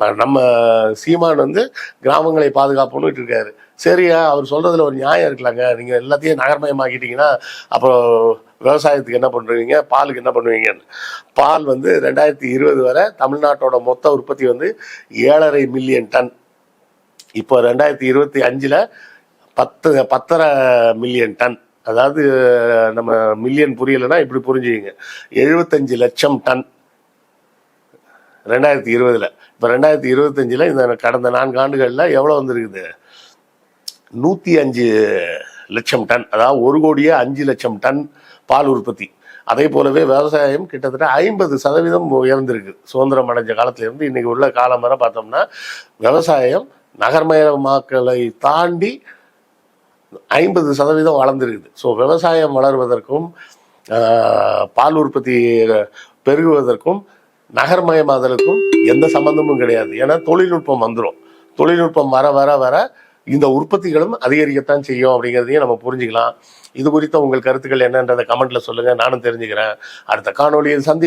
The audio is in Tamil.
ம- நம்ம சீமான் வந்து கிராமங்களை பாதுகாப்புன்னு இருக்காரு. சரியா அவர் சொல்றதுல ஒரு நியாயம் இருக்கலாங்க நீங்க எல்லாத்தையும் நகர்மயமாக்கிட்டீங்கன்னா அப்புறம் விவசாயத்துக்கு என்ன பண்ணுவீங்க? பாலுக்கு என்ன பண்ணுவீங்கன்னு. பால் வந்து ரெண்டாயிரத்தி இருபது வரை தமிழ்நாட்டோட மொத்த உற்பத்தி வந்து ஏழரை மில்லியன் டன். இப்போ ரெண்டாயிரத்தி இருபத்தி அஞ்சில் பத்து பத்தரை மில்லியன் டன். அதாவது நம்ம மில்லியன் புரியலைன்னா இப்படி புரிஞ்சுக்கிங்க. எழுபத்தஞ்சு லட்சம் டன். ரெண்டாயிரத்தி இருபதுல. இப்போ ரெண்டாயிரத்தி இருபத்தஞ்சில் இந்த கடந்த நான்கு ஆண்டுகளில் எவ்வளோ வந்திருக்குது? நூற்றி அஞ்சு லட்சம் டன் அதாவது ஒரு கோடியே அஞ்சு லட்சம் டன் பால் உற்பத்தி. அதே போலவே விவசாயம் கிட்டத்தட்ட ஐம்பது சதவீதம் உயர்ந்திருக்கு. சுதந்திரம் அடைஞ்ச காலத்திலேருந்து இன்றைக்கி இன்னைக்கு உள்ள காலம் வரை பார்த்தோம்னா விவசாயம் நகர்மயமாக்கலை தாண்டி ஐம்பது சதவீதம் வளர்ந்துருக்குது. ஸோ விவசாயம் வளர்வதற்கும் பால் உற்பத்தி பெருகுவதற்கும் நகர்மயமாதலுக்கும் எந்த சம்பந்தமும் கிடையாது. ஏன்னா தொழில்நுட்பம் வந்துடும் தொழில்நுட்பம் வர வர வர இந்த உற்பத்திகளும் அதிகரிக்கத்தான் செய்யும் அப்படிங்கிறதையும் நம்ம புரிஞ்சுக்கலாம். இது குறித்த உங்கள் கருத்துக்கள் என்னன்றதை கமெண்ட்ல சொல்லுங்க. நானும் தெரிஞ்சுக்கிறேன். அடுத்த காணொலியில் சந்தி